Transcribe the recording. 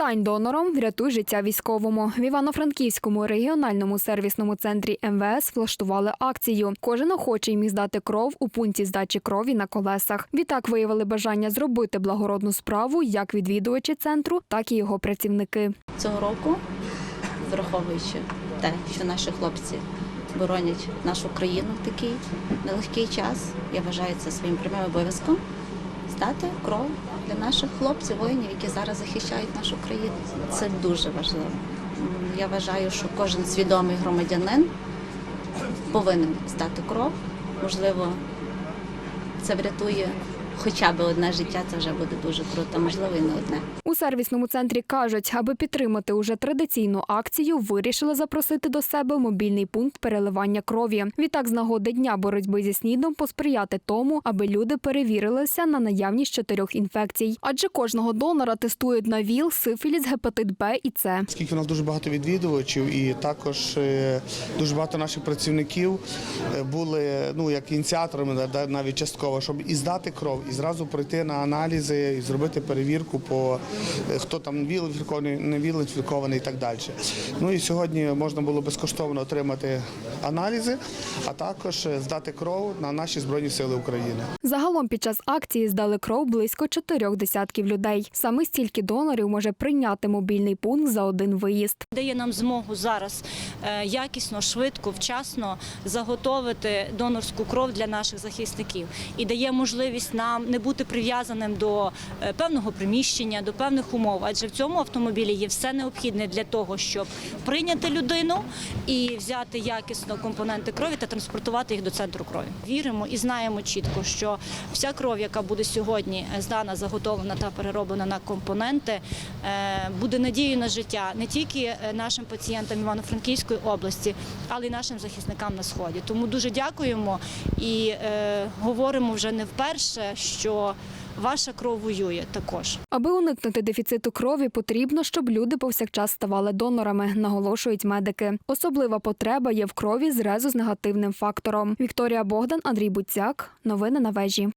Стань донором, врятуй життя військовому. В Івано-Франківському регіональному сервісному центрі МВС влаштували акцію. Кожен охочий міг здати кров у пункті здачі крові на колесах. Відтак виявили бажання зробити благородну справу як відвідувачі центру, так і його працівники. цього року, враховуючи те, що наші хлопці боронять нашу країну в такий нелегкий час, я вважаю це своїм прямим обов'язком здати кров для наших хлопців, воїнів, які зараз захищають нашу країну. Це дуже важливо. Я вважаю, що кожен свідомий громадянин повинен здати кров. Можливо, це врятує хоча б одне життя, це вже буде дуже круто, можливо, і не одне. У сервісному центрі кажуть, аби підтримати уже традиційну акцію, вирішили запросити до себе мобільний пункт переливання крові. Відтак, з нагоди дня боротьби зі снідом посприяти тому, аби люди перевірилися на наявність чотирьох інфекцій. Адже кожного донора тестують на ВІЛ, сифіліс, гепатит Б і С. Оскільки у нас дуже багато відвідувачів, і також е, дуже багато наших працівників е, були ну як ініціаторами, навіть частково, щоб і здати кров, і зразу пройти на аналізи, і зробити перевірку по е, хто там віл-інфікований, не віл-інфікований і так далі. Ну і сьогодні можна було безкоштовно отримати аналізи, а також е, здати кров на наші збройні сили України. Загалом під час акції здали кров близько чотирьох десятків людей. Саме стільки донорів може прийняти мобільний пункт за один виїзд. дає нам змогу зараз е, якісно, швидко, вчасно заготовити донорську кров для наших захисників і дає можливість нам не бути прив'язаним до е, певного приміщення, до певних умов. Адже в цьому автомобілі є все необхідне для того, щоб прийняти людину і взяти якісно компоненти крові та транспортувати їх до центру крові. Віримо і знаємо чітко, що вся кров, яка буде сьогодні е, здана, заготовлена та перероблена на компоненти, е, буде надією на життя не тільки нашим пацієнтам Івано-Франківської області, але й нашим захисникам на сході. Тому дуже дякуємо і говоримо вже не вперше, що ваша кров воює також. Аби уникнути дефіциту крові, потрібно, щоб люди повсякчас ставали донорами, наголошують медики. Особлива потреба є в крові з резус негативним фактором. Вікторія Богдан, Андрій Буцяк. Новини на вежі.